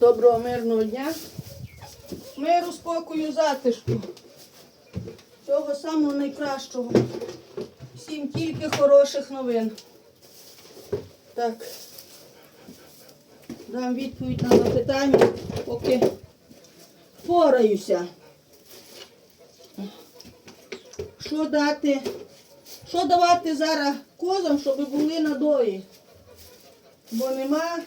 Доброго мирного дня. Миру, спокою, затишку. Всього самого найкращого. Всім тільки хороших новин. Так. Дам відповідь на запитання, поки впораюся. Що дати? Що давати зараз козам, щоб були надої? Бо нема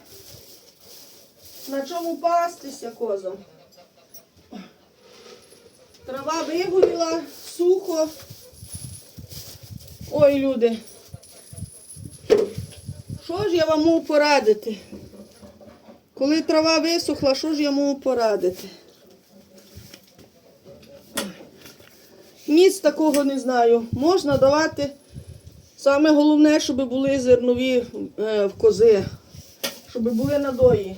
на чому пастися козам. Трава вигоріла, сухо. Ой, люди. Що ж я вам можу порадити? Коли трава висохла, що ж я можу порадити? Ніц такого не знаю. Можна давати. Саме головне, щоб були зернові е, в кози, щоб були надої.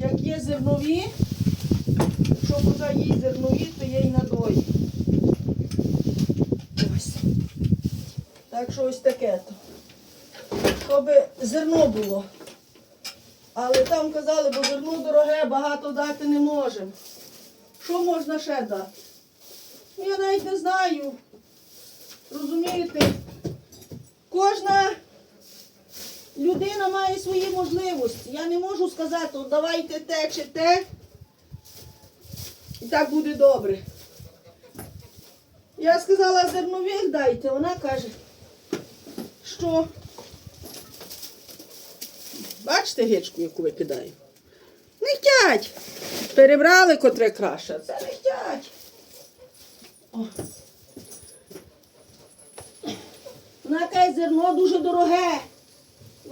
Як є зернові, що коза їсть зернові, то є й надої. Ось. Так що ось таке то. Щоб зерно було. Але там казали, бо зерно дороге, багато дати не можемо. Що можна ще дати? Ну, Я навіть не знаю. Розумієте? Кожна людина має свої можливості. Я не можу сказати, «От давайте те чи те. І так буде добре. Я сказала зернових дайте, вона каже, що бачите гичку, яку викидаю? Не хтять. Перебрали котре краще. Це не хтять. Вона каже, зерно дуже дороге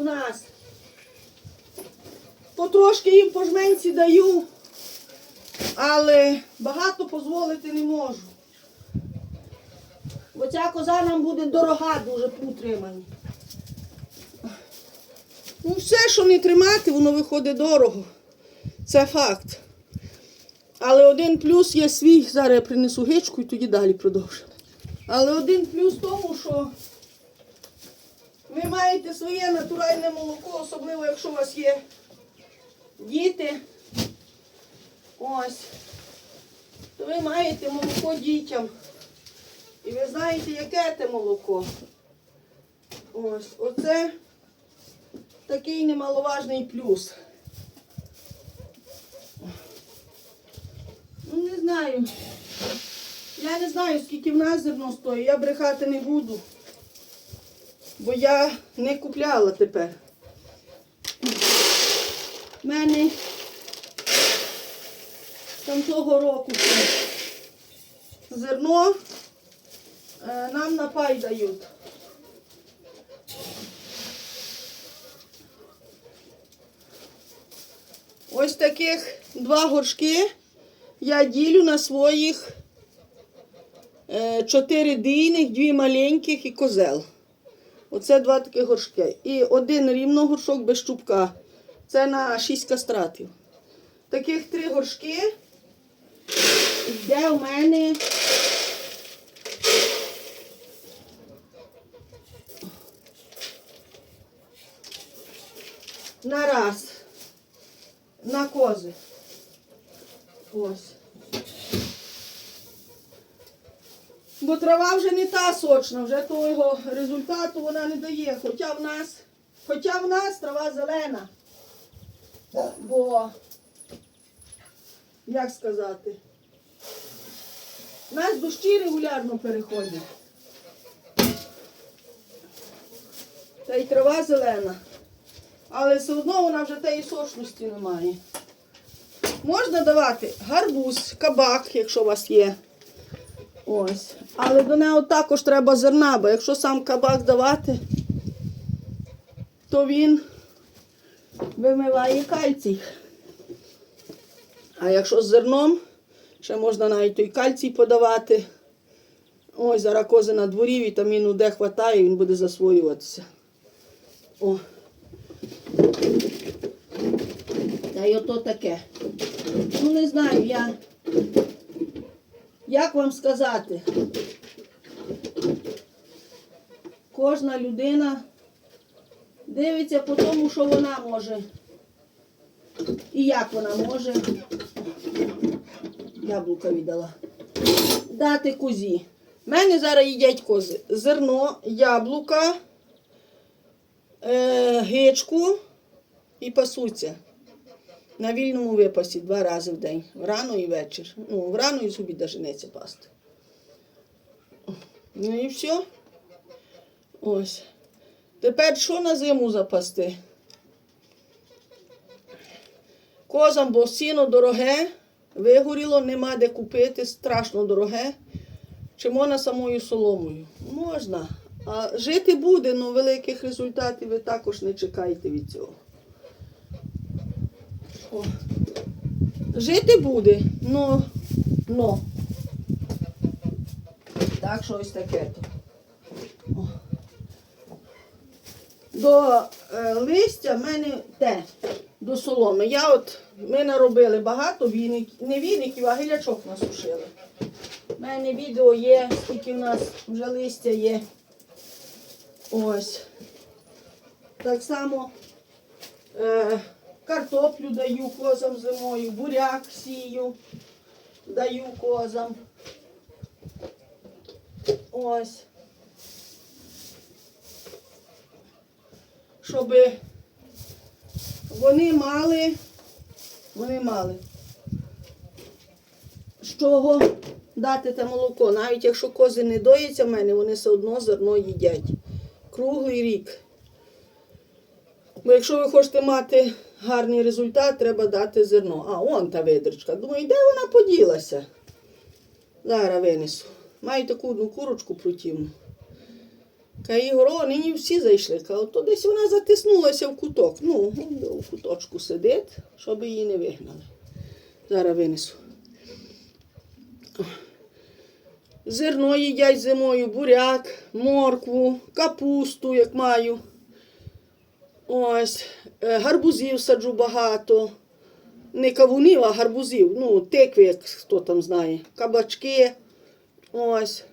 у нас. Потрошки їм по жменці даю, але багато дозволити не можу. Бо ця коза нам буде дорога дуже по утриманні. Ну, все, що не тримати, воно виходить дорого. Це факт. Але один плюс є свій, зараз я принесу гичку і тоді далі продовжимо. Але один плюс тому, що ви маєте своє натуральне молоко, особливо якщо у вас є діти. Ось. То ви маєте молоко дітям. І ви знаєте, яке це молоко. Ось. Оце такий немаловажний плюс. Ну, не знаю. Я не знаю, скільки в нас зерно стоїть. Я брехати не буду. Бо я не купляла тепер. У мене там того року зерно е, нам на пай дають. Ось таких два горшки я ділю на своїх е, чотири дійних, дві маленьких і козел. Оце два такі горшки. І один рівно горшок без чубка. Це на 6 кастратів. Таких три горшки. Йде у мене на раз. На кози. Ось. Бо трава вже не та сочна, вже того результату вона не дає. Хоча в нас, хоча в нас трава зелена. Бо, як сказати, в нас дощі регулярно переходять. Та й трава зелена. Але все одно вона вже тієї сочності не має. Можна давати гарбуз, кабак, якщо у вас є. Ось. Але до нього також треба зерна, бо якщо сам кабак давати, то він вимиває кальцій. А якщо з зерном, ще можна навіть той кальцій подавати. Ось, зараз кози на дворі, вітаміну Д хватає, він буде засвоюватися. О. Та й ото таке. Ну, не знаю, я. Як вам сказати? Кожна людина дивиться по тому, що вона може І як вона може яблука віддала. Дати козі. У мене зараз їдять кози. Зерно, яблука, е, гичку і пасуться. На вільному випасі два рази в день. Рано і вечір. Ну, врано і собі доженеться пасти. Ну і все. Ось. Тепер що на зиму запасти? Козам, бо сіно дороге, вигоріло, нема де купити, страшно дороге. Чи можна самою соломою? Можна. А жити буде, але великих результатів ви також не чекайте від цього. О. Жити буде, но, но. Так, що ось таке. О. До е, листя в мене те, до соломи. Я от, ми наробили багато віників, не віників, а гілячок насушили. У мене відео є, скільки в нас вже листя є. Ось. Так само е, картоплю даю козам зимою, буряк сію, даю козам. Ось. Щоб вони мали, вони мали з чого дати те молоко. Навіть якщо кози не доїться в мене, вони все одно зерно їдять. Круглий рік. Бо якщо ви хочете мати гарний результат, треба дати зерно. А, он та видричка. Думаю, де вона поділася? Зараз винесу. Маю таку одну курочку противну. Каже, Ігор, нині всі зайшли. Каже, то десь вона затиснулася в куток. Ну, в куточку сидить, щоб її не вигнали. Зараз винесу. Зерно їдять зимою, буряк, моркву, капусту, як маю. Ось, е, гарбузів саджу багато. Не кавунів, а гарбузів. Ну, тикви, як хто там знає. Кабачки. Ось.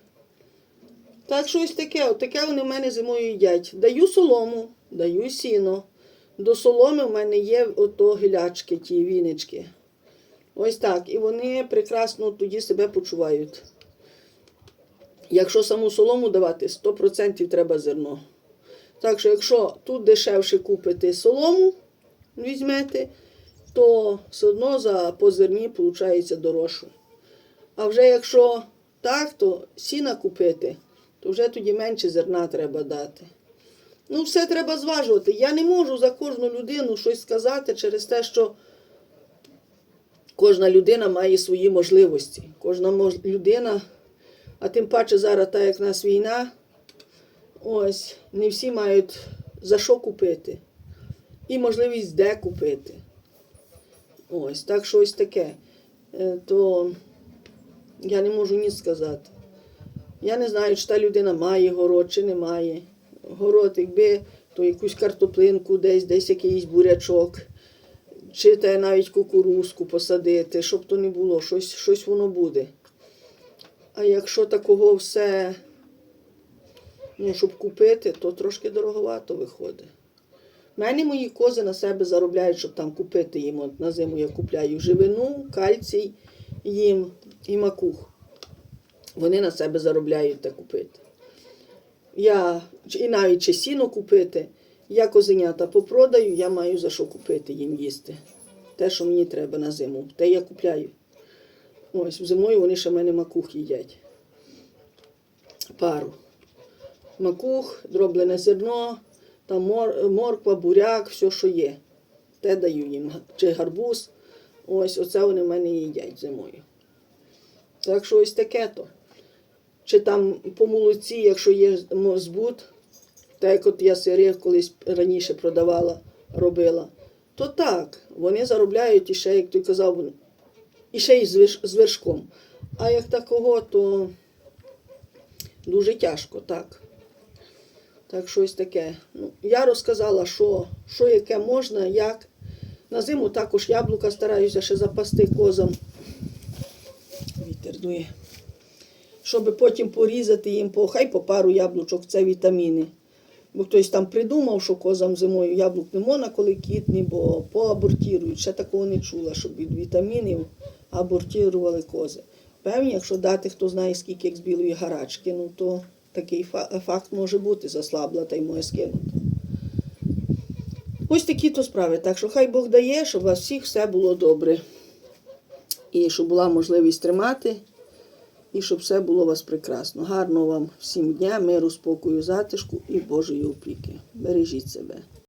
Так що ось таке, таке вони в мене зимою їдять. Даю солому, даю сіно. До соломи в мене є ото гілячки, ті вінички. Ось так. І вони прекрасно тоді себе почувають. Якщо саму солому давати, 100% треба зерно. Так що, якщо тут дешевше купити солому, візьмете, то все одно за по зерні виходить дорожче. А вже якщо так, то сіна купити, то вже тоді менше зерна треба дати. Ну, все треба зважувати. Я не можу за кожну людину щось сказати через те, що кожна людина має свої можливості. Кожна людина, а тим паче зараз, так як в нас війна, ось, не всі мають за що купити. І можливість де купити. Ось, так що ось таке. Е, То я не можу ні сказати. Я не знаю, чи та людина має город, чи не має. Город, якби то якусь картоплинку десь, десь якийсь бурячок, чи те навіть кукурузку посадити, щоб то не було, щось, щось воно буде. А якщо такого все, ну, щоб купити, то трошки дороговато виходить. У мене мої кози на себе заробляють, щоб там купити їм. От на зиму я купляю живину, кальцій їм і макух. Вони на себе заробляють те купити. Я і навіть чи сіно купити, я козенята попродаю, я маю за що купити їм їсти. Те, що мені треба на зиму, те я купляю. Ось зимою вони ще в мене макух їдять. Пару. Макух, дроблене зерно, там мор, морква, буряк, все, що є. Те даю їм. Чи гарбуз. Ось оце вони в мене їдять зимою. Так що ось таке то. Чи там по молоці, якщо є збут, так як от я сири колись раніше продавала, робила, то так, вони заробляють і ще, як ти казав, і ще й з вершком. А як такого, то дуже тяжко, так. Так, щось таке. Ну, я розказала, що, що яке можна, як. На зиму також яблука стараюся ще запасти козам. Вітер дує. Щоб потім порізати їм по, хай по пару яблучок, це вітаміни. Бо хтось там придумав, що козам зимою яблук не можна, коли кітні, бо поабортірують. Ще такого не чула, щоб від вітамінів абортірували кози. Певні, якщо дати, хто знає, скільки як з білої гарачки, ну то такий факт може бути, заслабла та й моє скинути. Ось такі то справи. Так що хай Бог дає, щоб у вас всіх все було добре. І щоб була можливість тримати, і щоб все було у вас прекрасно. Гарного вам всім дня, миру, спокою, затишку і Божої опіки. Бережіть себе.